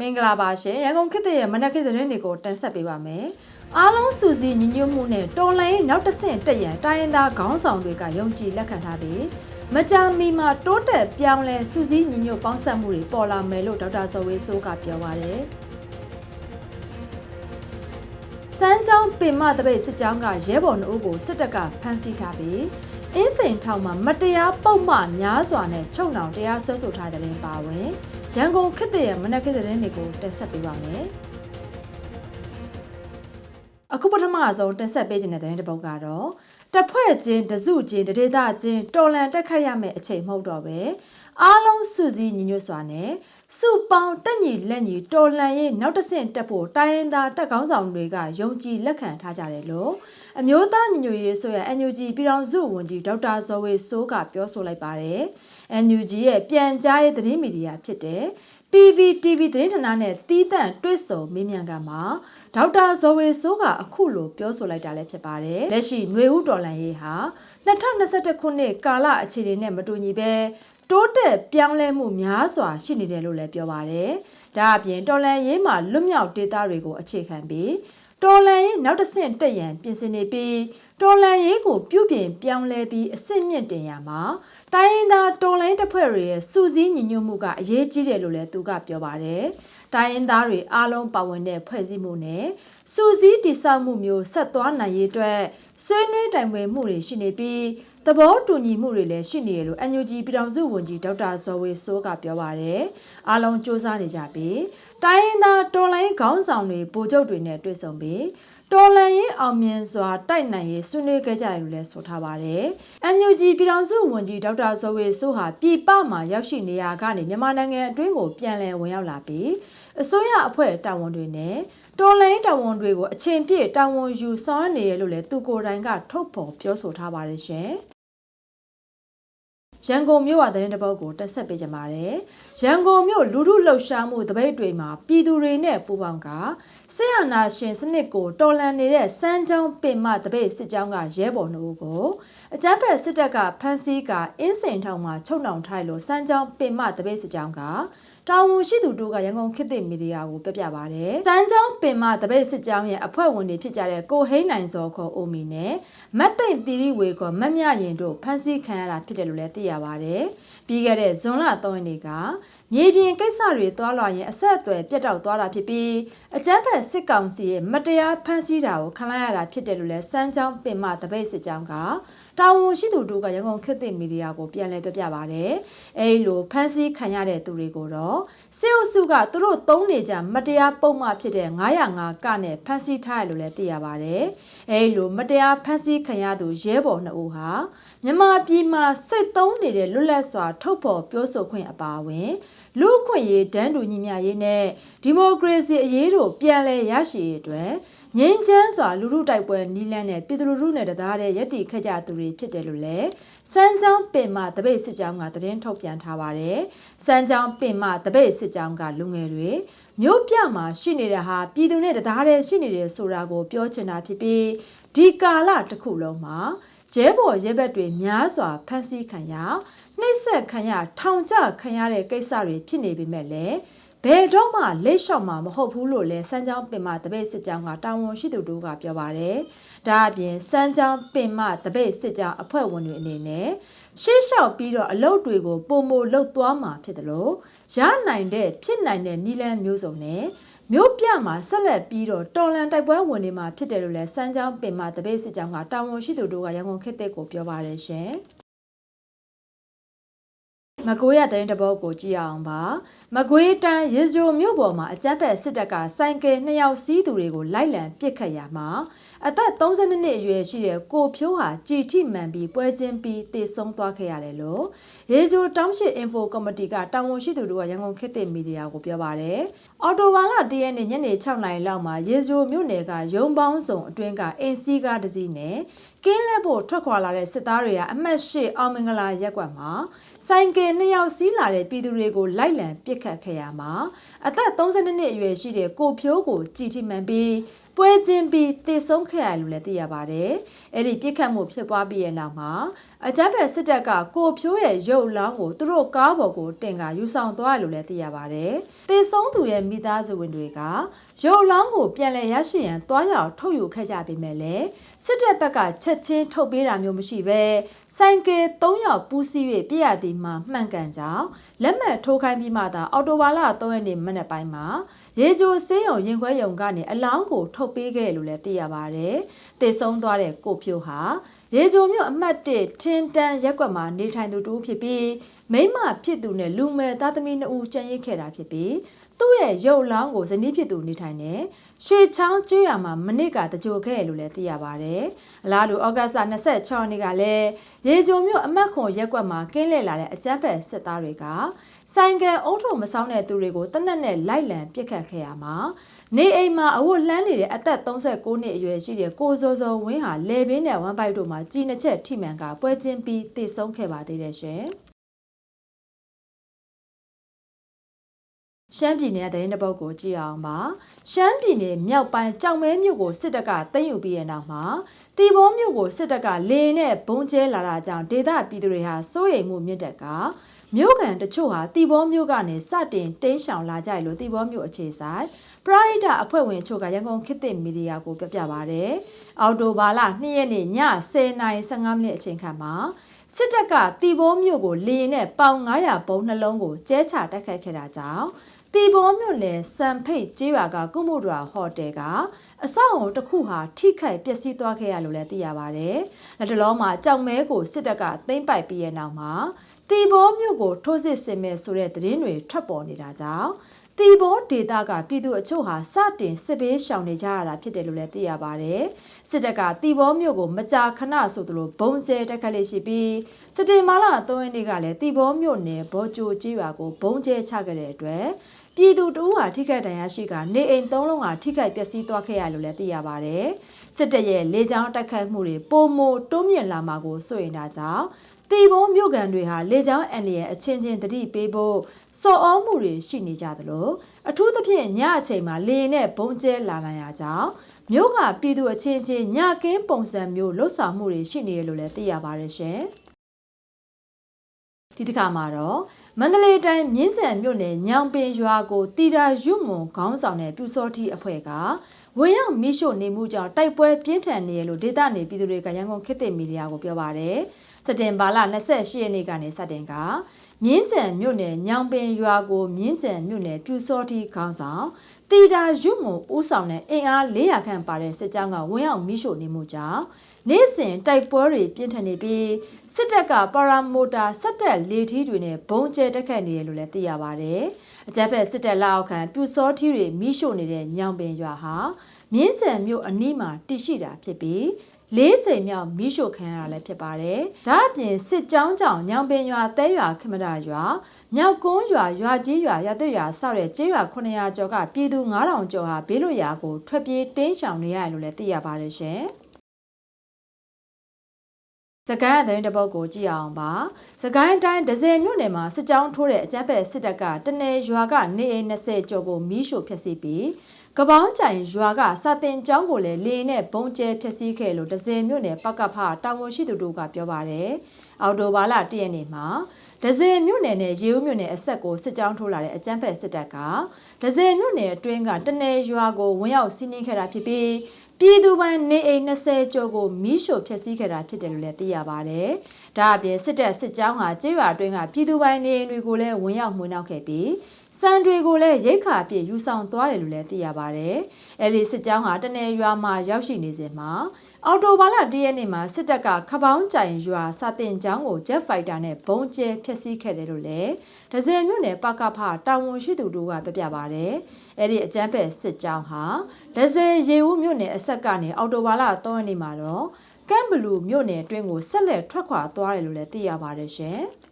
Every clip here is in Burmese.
မင်္ဂလာပါရှင်ရန်ကုန်ခေတ်သစ်ရဲ့မနက်ခေတ်သတင်းတွေကိုတင်ဆက်ပေးပါမယ်အားလုံးစူစီညီညွတ်မှုနဲ့တော်လိုင်းနောက်တစ်ဆင့်တက်ရန်တိုင်းရင်းသားခေါင်းဆောင်တွေကယုံကြည်လက်ခံထားပြီးမကြာမီမှာတိုးတက်ပြောင်းလဲစူစီညီညွတ်ပေါင်းစပ်မှုတွေပေါ်လာမယ်လို့ဒေါက်တာဇော်ဝေဆိုးကပြောပါတယ်စမ်းချောင်းပင်မတပိတ်စစ်ကြောင်းကရဲဘော်နှုတ်ကိုစစ်တပ်ကဖမ်းဆီးထားပြီးအင်းစိန်ထောင်မှာမတရားပုံမှန်များစွာနဲ့ချုပ်နှောင်တရားစွဲဆိုထားတဲ့တဲ့ပါဝင် ရန်ကုန်ခေတ်သစ်ရဲ့မနက်ခေတ်သတင်းတွေကိုတင်ဆက်ပေးပါမယ်။အခုပထမဆုံးတင်ဆက်ပေးခြင်းတဲ့သတင်းတစ်ပုဒ်ကတော့တစ်ဖွဲ့ချင်းတစုချင်းတဒေသချင်းတော်လန်တက်ခတ်ရမယ့်အချိန်မဟုတ်တော့ပဲအားလုံးစုစည်းညီညွတ်စွာနဲ့စုပေါင်းတက်ညီလက်ညီတော်လန်ရေးနောက်တစ်ဆင့်တက်ဖို့တိုင်းရင်းသားတက်ကောင်းဆောင်တွေကယုံကြည်လက်ခံထားကြတယ်လို့အမျိုးသားညီညွတ်ရေးဆိုရ NUG ပြည်ထောင်စုဝန်ကြီးဒေါက်တာဇော်ဝေဆိုးကပြောဆိုလိုက်ပါတယ်။ NUG ရဲ့ပြန်ကြားရေးသတင်းမီဒီယာဖြစ်တဲ့ PVTV သတင်းဌာနနဲ့တီးတန့်တွေ့ဆုံမေးမြန်းကမှာဒေါက်တာဇော်ဝေဆိုးကအခုလိုပြောဆိုလိုက်တာလည်းဖြစ်ပါတယ်။လက်ရှိຫນွေဦးတော်လန်ရေးဟာ2021ခုနှစ်ကာလအခြေအနေနဲ့မတူညီပဲတိုးတက်ပြောင်းလဲမှုများစွာရှိနေတယ်လို့လည်းပြောပါတယ်။ဒါအပြင်တော်လန်ရေးမှာလွတ်မြောက်ဒေသတွေကိုအခြေခံပြီး တော်လန်ရေးနောက်တစ်ဆင့်တက်ရန်ပြင်ဆင်နေပြီးတော်လန်ရေးကိုပြုပြင်ပြောင်းလဲပြီးအစ်စ်မြင့်တင်ရမှာတိုင်းရင်းသားတော်လိုင်းတပ်ဖွဲ့တွေရဲ့စူးစီးညီညွတ်မှုကအရေးကြီးတယ်လို့လည်းသူကပြောပါတယ်။တိုင်းရင်းသားတွေအားလုံးပါဝင်တဲ့ဖွဲ့စည်းမှုနဲ့စူးစီးတည်ဆောက်မှုမျိုးဆက်သွားနိုင်ရေးအတွက်ဆွေးနွေးတိုင်ပင်မှုတွေရှိနေပြီး သဘောတူညီမှုတွေလည်းရှိနေရလို့ NUG ပြည်ထောင်စုဝန်ကြီးဒေါက်တာဇော်ဝေဆိုးကပြောပါတယ်။အားလုံးစူးစမ်းနေကြပြီးတိုင်းရင်းသားတော်လိုင်းခေါင်းဆောင်တွေဗိုလ်ချုပ်တွေနဲ့တွေ့ဆုံပြီးတော်လန်ရေးအောင်မြင်စွာတိုက်နိုင်ရေးဆွေးနွေးခဲ့ကြတယ်လို့လည်းဆိုထားပါတယ်။ NUG ပြည်ထောင်စုဝန်ကြီးဒေါက်တာဇော်ဝေဆိုးဟာပြည်ပမှာရောက်ရှိနေရာကနေမြန်မာနိုင်ငံအတွင်းကိုပြန်လည်ဝင်ရောက်လာပြီး အစိုးရအဖွဲ့တာဝန်တွေနဲ့တော်လိုင်းတာဝန်တွေကိုအချိန်ပြည့်တာဝန်ယူဆောင်နေရလို့လည်းသူကိုယ်တိုင်ကထုတ်ဖော်ပြောဆိုထားပါတယ်ရှင်။ရန်ကုန်မြို့ဝသတင်းတပုတ်ကိုတက်ဆက်ပေးကြပါမယ်။ရန်ကုန်မြို့လူထုလှုပ်ရှားမှုတပိတ်တွေမှာပြည်သူတွေနဲ့ပူးပေါင်းကဆေးရနာရှင်စနစ်ကိုတော်လန်နေတဲ့စမ်းချောင်းပင်မတပိတ်စစ်ကြောင်းကရဲဘော်နှုတ်ကိုအကြမ်းဖက်စစ်တပ်ကဖမ်းဆီးကအင်းစိန်ထောင်မှာချုပ်နှောင်ထားလို့စမ်းချောင်းပင်မတပိတ်စစ်ကြောင်းက တာဝန်ရှိသူတို့ကရန်ကုန်ခေတ်သစ်မီဒီယာကိုပြပြပါတယ်။စမ်းချောင်းပင်မတပိတ်စစ်ကြောင်းရဲ့အဖွဲ့ဝင်တွေဖြစ်ကြတဲ့ကိုဟိန်းနိုင်စောခေါ်အိုမီနဲ့မတ်သိမ့်တီရီဝေခေါ်မတ်မြရင်တို့ဖမ်းဆီးခံရတာဖြစ်တယ်လို့လည်းသိရပါတယ်။ပြီးခဲ့တဲ့ဇွန်လ3ရက်နေ့က မြေပြင်ကိစ္စတွေတွာလာရင်အဆက်အသွယ်ပြတ်တောက်သွားတာဖြစ်ပြီးအကြမ်းဖက်စစ်ကောင်စီရဲ့မတရားဖမ်းဆီးတာကိုခံလိုက်ရတာဖြစ်တယ်လို့လည်းစမ်းချောင်းပင်မတပိတ်စစ်ကြောင်းကတာဝန်ရှိသူတို့ကရန်ကုန်ခေတ်သစ်မီဒီယာကိုပြန်လည်ပြပြပါတယ်။အဲဒီလိုဖမ်းဆီးခံရတဲ့သူတွေကိုတော့စစ်အုပ်စုကသူတို့သုံးနေကြမတရားပုံမှဖြစ်တဲ့905ကနဲ့ဖမ်းဆီးထားရလို့လည်းသိရပါတယ်။အဲဒီလိုမတရားဖမ်းဆီးခံရသူရဲဘော်နှစ်ဦးဟာမြန်မာပြည်မှာစိတ်သုံးနေတဲ့လွတ်လပ်စွာထုတ်ဖော်ပြောဆိုခွင့်အပါအဝင် လူ့အခွင့်အရေးတန်းတူညီမျှရေးနဲ့ဒီမိုကရေစီအရေးတို့ပြန်လည်ရရှိရေးအတွက် ငင်းချမ်းစွာလူမှုတိုက်ပွဲနီးလန်းနဲ့ပြည်သူလူထုနဲ့တသားတဲ့ရည်တည်ခဲ့ကြသူတွေဖြစ်တယ်လို့လည်းစမ်းချောင်းပင်မတပိတ်စစ်ကြောင်းကသတင်းထုတ်ပြန်ထားပါတယ်။စမ်းချောင်းပင်မတပိတ်စစ်ကြောင်းကလူငယ်တွေမြို့ပြမှာရှိနေတဲ့ဟာပြည်သူနဲ့တသားတဲ့ရှိနေတယ်ဆိုတာကိုပြောချင်တာဖြစ်ပြီးဒီကာလတစ်ခုလုံးမှာရဲဘော်ရဲဘက်တွေများစွာဖမ်းဆီးခံရနှိပ်စက်ခံရထောင်ကျခံရတဲ့ကိစ္စတွေဖြစ်နေပေမဲ့လည်း ဘယ်တော့မှလက်လျှော့မှာမဟုတ်ဘူးလို့လဲစမ်းချောင်းပင်မတပိတ်စစ်ကြောင်းကတာဝန်ရှိသူတို့ကပြောပါတယ်။ဒါအပြင်စမ်းချောင်းပင်မတပိတ်စစ်ကြောင်းအဖွဲ့ဝင်တွေအနေနဲ့ရှေ့လျှောက်ပြီးတော့အလုပ်တွေကိုပုံမလှုပ်သွားမှာဖြစ်တယ်လို့ရနိုင်တဲ့ဖြစ်နိုင်တဲ့နီလန်းမျိုးစုံနဲ့မြို့ပြမှာဆက်လက်ပြီးတော့တော်လန်တိုက်ပွဲဝင်နေမှာဖြစ်တယ်လို့လဲစမ်းချောင်းပင်မတပိတ်စစ်ကြောင်းကတာဝန်ရှိသူတို့ကရန်ကုန်ခေတ်တဲ့ကိုပြောပါတယ်ရှင်။မကွေးရတဲ့တပုတ်ကိုကြည့်အောင်ပါ မကွေးတိုင်းရစ်ဂျိုမြို့ပေါ်မှာအကြမ်းဖက်စစ်တပ်ကစိုင်ကယ်နှစ်ယောက်စီးသူတွေကိုလိုက်လံပစ်ခတ်ရမှာအသက်32နှစ်အရွယ်ရှိတဲ့ကိုဖြိုးဟာကြည်ထိမှန်ပြီးပွဲချင်းပြီးတေဆုံးသွားခဲ့ရတယ်လို့ရေဂျိုတောင်းရှိအင်ဖိုကော်မတီကတာဝန်ရှိသူတို့ကရန်ကုန်ခေတ်သစ်မီဒီယာကိုပြောပါတယ်။အော်တိုဘာလ၁ရက်နေ့ညနေ6နာရီလောက်မှာရေဂျိုမြို့နယ်ကရုံပေါင်းစုံအတွင်းကအင်စီကားတစ်စီးနဲ့ကင်းလက်ဖို့ထွက်ခွာလာတဲ့စစ်သားတွေကအမှတ်၈အောင်မင်္ဂလာရက်ကွက်မှာဆိုင်ကယ်နှစ်ယောက်စီးလာတဲ့ပြည်သူတွေကိုလိုက်လံပစ်ခတ်ခဲ့ရမှာအသက်32နှစ်အရွယ်ရှိတဲ့ကိုဖြိုးကိုကြည်ထိမှန်ပြီး ပွဲချင်းပြီးတည်ဆုံးခဲ့ရလို့လည်းသိရပါတယ်။အဲ့ဒီပြစ်ခတ်မှုဖြစ်ပွားပြီးရဲ့နောက်မှာအကြမ်းဖက်စစ်တပ်ကကိုဖြိုးရဲ့ရုပ်လောင်းကိုသူတို့ကားပေါ်ကိုတင်ကယူဆောင်သွားတယ်လို့လည်းသိရပါတယ်။တည်ဆုံးသူရဲ့မိသားစုဝင်တွေကရုပ်လောင်းကိုပြန်လည်ရရှိရန်တွားရအောင်ထုတ်ယူခဲ့ကြပေမဲ့လည်းစစ်တပ်ဘက်ကချက်ချင်းထုတ်ပေးတာမျိုးမရှိဘဲစိုင်းကယ်၃ယောက်ပူးစီး၍ပြည့်ရသည်မှာမှန်ကန်ကြောင်းလက်မှတ်ထိုးခိုင်းပြီးမှသာအော်တိုဘာလ3ရက်နေ့မနက်ပိုင်းမှာ ရေဂျိုဆေးရုံရင်ခွဲရုံကနေအလောင်းကိုထုတ်ပေးခဲ့လို့လည်းသိရပါတယ်။တည်ဆုံးသွားတဲ့ကိုဖြိုးဟာရေဂျိုမြို့အမှတ်1ထင်းတန်းရက်ကွက်မှာနေထိုင်သူတူဖြစ်ပြီးမိမဖြစ်သူနဲ့လူမယ်သားသမီးနှစ်ဦးကျန်ရစ်ခဲ့တာဖြစ်ပြီးသူ့ရဲ့ရုပ်လောင်းကိုဇနီးဖြစ်သူနေထိုင်တဲ့ ရွှေချောင်းကျွော်မှာမနစ်ကတကြိုခဲ့လို့လည်းသိရပါတယ်။အလားတူဩဂတ်စ်လ26ရက်နေ့ကလည်းရေဂျိုမြို့အမတ်ခွန်ရက်ကွက်မှာကင်းလှည့်လာတဲ့အကြမ်းဖက်စစ်သားတွေကဆိုင်ကယ်အုံးထုံမဆောင်တဲ့သူတွေကိုတနက်နဲ့လိုက်လံပစ်ခတ်ခဲ့ရမှာနေအိမ်မှာအဝတ်လှမ်းနေတဲ့အသက်39နှစ်အရွယ်ရှိတဲ့ကိုစောစောဝင်းဟာလေဘင်းနဲ့ဝမ်ပိုက်တို့မှာကြီးနှစ်ချက်ထိမှန်ကပွဲချင်းပြီးတည်ဆုံးခဲ့ပါသေးတယ်ရှင်။ ရှမ်းပြည်နယ်တဲ့တဲ့ပုတ်ကိုကြည့်အောင်ပါရှမ်းပြည်နယ်မြောက်ပိုင်းကြောင်မဲမြို့ကိုစစ်တပ်ကသိမ်းယူပြီးတဲ့နောက်မှာတီဘောမြို့ကိုစစ်တပ်ကလေနဲ့ဘုံကျဲလာတာကြောင့်ဒေသပြည်သူတွေဟာစိုးရိမ်မှုမြင့်တက်ကမြို့ကန်တချို့ဟာတီဘောမြို့ကနေစတင်တိမ်းရှောင်လာကြတယ်လို့တီဘောမြို့အခြေဆိုင်ပရိုက်တာအဖွဲ့ဝင်ချို့ကရန်ကုန်ခေတ်သစ်မီဒီယာကိုပြပြပါဗျ။အော်တိုဘာလ2ရက်နေ့ည10:15မိနစ်အချိန်ခန့်မှာစစ်တပ်ကတီဘောမြို့ကိုလေရင်နဲ့ပေါင်900ပုံနှလုံးကိုကျဲချတိုက်ခိုက်ခဲ့တာကြောင့် တီဘောမြို့နယ်စံဖိတ်ကျေးရွာကကုမှုဒရာဟိုတယ်ကအဆောက်အုံတစ်ခုဟာထိခိုက်ပျက်စီးသွားခဲ့ရလို့လည်းသိရပါဗျ။လက်တလုံးမှာကြောက်မဲကိုစစ်တပ်ကသိမ်းပိုက်ပြီးရဲ့နောက်မှာတီဘောမြို့ကိုထိုးစစ်ဆင်မဲ့ဆိုတဲ့သတင်းတွေထွက်ပေါ်နေတာကြောင့်တီဘောဒေတာကပြည်သူအချို့ဟာစတင်စစ်ဘေးရှောင်နေကြရတာဖြစ်တယ်လို့လည်းသိရပါတယ်။စစ်တပ်ကတီဘောမြို့ကိုမကြာခဏဆိုသလိုဘုံကျဲတက်ခတ်လေးရှိပြီးစတေမာလာ3ရက်နေ့ကလည်းတီဘောမြို့နယ်ဘောကြိုကျေးရွာကိုဘုံကျဲချခဲ့တဲ့အတွက် ပြည်သူတူဟာထိခိုက်ဒဏ်ရာရှိကနေအိမ်သုံးလုံးဟာထိခိုက်ပျက်စီးသွားခဲ့ရလို့လည်းသိရပါတယ်။စစ်တပ်ရဲ့လေကြောင်းတိုက်ခိုက်မှုတွေပုံမတိုးမြင့်လာမှာကိုစိုးရိမ်တာကြောင့်တီဘုံမြို့ကန်တွေဟာလေကြောင်းအန်ဒီရဲ့အချင်းချင်းတတိပေးဖို့စော်ဩမှုတွေရှိနေကြသလိုအထူးသဖြင့်ညအချိန်မှာလေနဲ့ဘုံကျဲလာနိုင်ရကြောင်းမြို့ကပြည်သူအချင်းချင်းညကင်းပုံစံမျိုးလှုပ်ဆောင်မှုတွေရှိနေရလို့လည်းသိရပါတယ်ရှင်ဒီတစ်ခါမှာတော့ မန္တလေးတိုင်းမြင်းကြံမြို့နယ်ညောင်ပင်ရွာကိုတီတာရုမွန်ခေါင်းဆောင်တဲ့ပြူစောတိအဖွဲ့ကဝေရောက်မိရှို့နေမှုကြောင့်တိုက်ပွဲပြင်းထန်နေရလို့ဒေသနေပြည်သူတွေကရန်ကုန်ခေတ်သစ်မီဒီယာကိုပြောပါတယ်စက်တင်ဘာလ28ရက်နေ့ကနေစတင်ကမြင်းကြံမြို့နယ်ညောင်ပင်ရွာကိုမြင်းကြံမြို့နယ်ပြူစောတိခေါင်းဆောင်တီတာရုမွန်ဦးဆောင်တဲ့အင်အား400ခန့်ပါတဲ့စစ်ကြောင်းကဝေရောက်မိရှို့နေမှုကြောင့် နေ့စဉ်တိုက်ပွဲတွေပြင်းထန်နေပြီးစစ်တပ်ကပါရာမိုတာစက်တက်လေထီးတွေနဲ့ဘုံကျဲတက်ခတ်နေရလို့လည်းသိရပါတယ်။အကြမ်းဖက်စစ်တပ်လက်အောက်ခံပြူစောထီးတွေမိရှို့နေတဲ့ညောင်ပင်ရွာဟာမြင်းကြံမြို့အနီးမှာတည်ရှိတာဖြစ်ပြီးလေးစိမ်မြောက်မိရှို့ခံရတာလည်းဖြစ်ပါတယ်။ဒါအပြင်စစ်ကြောင်းကြောင့်ညောင်ပင်ရွာတဲရွာခမရရွာမြောက်ကုန်းရွာရွာကြီးရွာရတဲ့ရွာဆောက်တဲ့ကျေးရွာ900ကျော်ကပြည်သူ9000ကျော်ဟာဘေးလွတ်ရာကိုထွက်ပြေးတင်းရှောင်နေရတယ်လို့လည်းသိရပါတယ်ရှင်။ စကိုင်းအတိုင်းတစ်ပုတ်ကိုကြည့်အောင်ပါစကိုင်းတိုင်းဒဇယ်မြို့နယ်မှာစစ်ကြောင်းထိုးတဲ့အကြမ်းဖက်စစ်တပ်ကတနေရွာကနေအိမ်20ကျော်ကိုမီးရှို့ဖျက်ဆီးပြီးကပောင်းကြိုင်ရွာကစာတင်ကျောင်းကိုလည်းလေနဲ့ဘုံကျဲဖျက်ဆီးခဲ့လို့ဒဇယ်မြို့နယ်ပကဖတာဝန်ရှိသူတို့ကပြောပါတယ်အော်တိုဘာလ၁ရက်နေ့မှာဒဇယ်မြို့နယ်နဲ့ရေဦးမြို့နယ်အဆက်ကိုစစ်ကြောင်းထိုးလာတဲ့အကြမ်းဖက်စစ်တပ်ကဒဇယ်မြို့နယ်အတွင်းကတနေရွာကိုဝင်ရောက်စီးနင်းခဲ့တာဖြစ်ပြီး ပြည်သူပိုင်နေအိမ်20ကျော်ကိုမီးရှို့ဖျက်ဆီးခဲ့တာဖြစ်တယ်လို့လည်းသိရပါတယ်။ဒါအပြင်စစ်တပ်စစ်ကြောင်းဟာကျေးရွာအတွင်းကပြည်သူပိုင်နေအိမ်တွေကိုလည်းဝင်ရောက်မှွေနှောက်ခဲ့ပြီးစံတွေကိုလည်းရိတ်ခါပြည့်ယူဆောင်သွားတယ်လို့လည်းသိရပါတယ်။အဲဒီစစ်ကြောင်းဟာတနေရွာမှာရောက်ရှိနေစဉ်မှာ အော်တိုဘာလ၁ရက်နေ့မှာစစ်တပ်ကခပောင်းကြိုင်ရွာစာတင်ကျောင်းကိုဂျက်ဖိုက်တာနဲ့ဘုံကျဲဖျက်ဆီးခဲ့တယ်လို့လည်းဒဇယ်မြို့နယ်ပကဖတာဝန်ရှိသူတို့ကပြပြပါတယ်။အဲ့ဒီအကြမ်းဖက်စစ်ကြောင်းဟာဒဇယ်ရေဦးမြို့နယ်အဆက်ကနေအော်တိုဘာလ3ရက်နေ့မှာတော့ကမ်ဘလူမြို့နယ်အတွင်းကိုဆက်လက်ထွက်ခွာသွားတယ်လို့လည်းသိရပါတယ်ရှင်။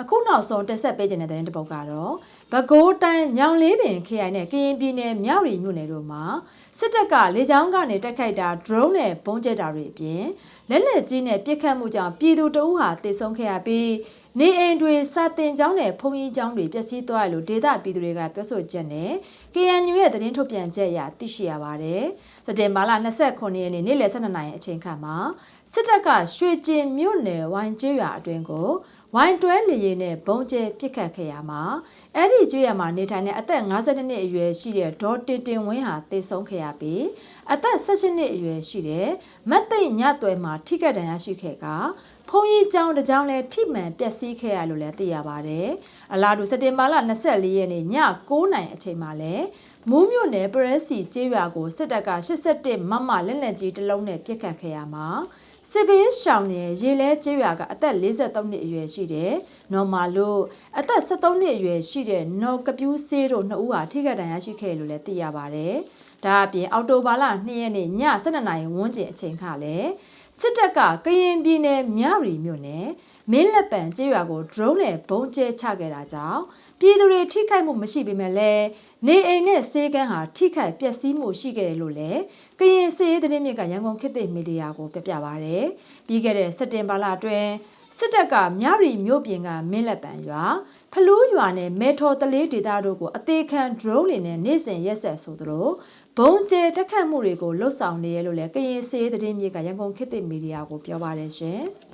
အခုနောက်ဆုံးတက်ဆက်ပေးခြင်းတဲ့တဲ့တစ်ပုတ်ကတော့ဘကိုးတိုင်းညောင်လေးပင်ခရိုင်နဲ့ကရင်ပြည်နယ်မြောက်ရီမြို့နယ်တို့မှာစစ်တပ်ကလေကြောင်းကနေတိုက်ခိုက်တာ drone နဲ့ပုံကျက်တာတွေအပြင်လက်လက်ကြီးနဲ့ပစ်ခတ်မှုကြောင့်ပြည်သူတအုပ်ဟာတေဆုံးခဲ့ရပြီးနေအိမ်တွေစာတင်ကျောင်းနဲ့ဖုန်ကြီးကျောင်းတွေပျက်စီးသွားတယ်လို့ဒေသပြည်သူတွေကပြောဆိုချက်နဲ့ KNU ရဲ့သတင်းထုတ်ပြန်ချက်အရသိရှိရပါတယ်။စက်တင်ဘာလ29ရက်နေ့နေ့လယ်12နာရီအချိန်ခန့်မှာစစ်တပ်ကရွှေကျင်မြို့နယ်ဝိုင်းကျေးရွာအတွင်းကို ဝိုင်းတွဲလေရင်နဲ့ဘုံကျဲပစ်ခတ်ခဲ့ရမှာအဲ့ဒီကျွေးရမှာနေထိုင်တဲ့အသက်52နှစ်အရွယ်ရှိတဲ့ဒေါ်တင်တင်ဝင်းဟာတေဆုံးခဲ့ရပြီးအသက်18နှစ်အရွယ်ရှိတဲ့မတ်သိမ့်ညသွဲမှာထိခိုက်ဒဏ်ရာရှိခဲ့ကဖုန်ကြီးကျောင်းတစ်ကျောင်းလဲထိမှန်ပျက်စီးခဲ့ရလို့လည်းသိရပါတယ်။အလားတူစက်တင်ဘာလ24ရက်နေ့ည9:00နာရီအချိန်မှာလဲမူးမြို့နယ်ပရက်စီကျေးရွာကိုစစ်တပ်က81မမလက်လက်ကြီးတစ်လုံးနဲ့ပစ်ခတ်ခဲ့ရမှာ စစ်ဘေးရှောင်နယ်ရေလဲကျေးရွာကအသက်53နှစ်အရွယ်ရှိတဲ့နော်မာလို့အသက်73နှစ်အရွယ်ရှိတဲ့နော်ကပြူးဆေးတို့နှစ်ဦးဟာထိခိုက်ဒဏ်ရာရှိခဲ့လို့လည်းသိရပါတယ်။ဒါအပြင်အော်တိုဘာလ2ရက်နေ့ည7:00နာရီဝန်းကျင်အချိန်ခါလဲစစ်တပ်ကကရင်ပြည်နယ်မြရီမြို့နယ်မင်းလက်ပံကျေးရွာကို drone နဲ့ဘုံကျဲချခဲ့တာကြောင့် ပြည်သူတွေထိခိုက်မှုမရှိပေမဲ့လည်းနေအိမ်နဲ့စေကန်းဟာထိခိုက်ပျက်စီးမှုရှိခဲ့တယ်လို့လည်းကရင်စေရေးသတင်းမြစ်ကရန်ကုန်ခေတ်သစ်မီဒီယာကိုပြပြပါရယ်ပြီးခဲ့တဲ့စက်တင်ဘာလအတွင်းစစ်တပ်ကမြရီမြို့ပြင်ကမင်းလက်ပံရွာဖလူးရွာနဲ့မေထော်တလေးဒေသတို့ကိုအသေးခံ drone တွေနဲ့နေ့စဉ်ရက်ဆက်ဆိုသလိုဘုံကျဲတက်ခတ်မှုတွေကိုလှုပ်ဆောင်နေရလို့လည်းကရင်စေးသတင်းမြေကရန်ကုန်ခေတ်သစ်မီဒီယာကိုပြောပါတယ်ရှင်။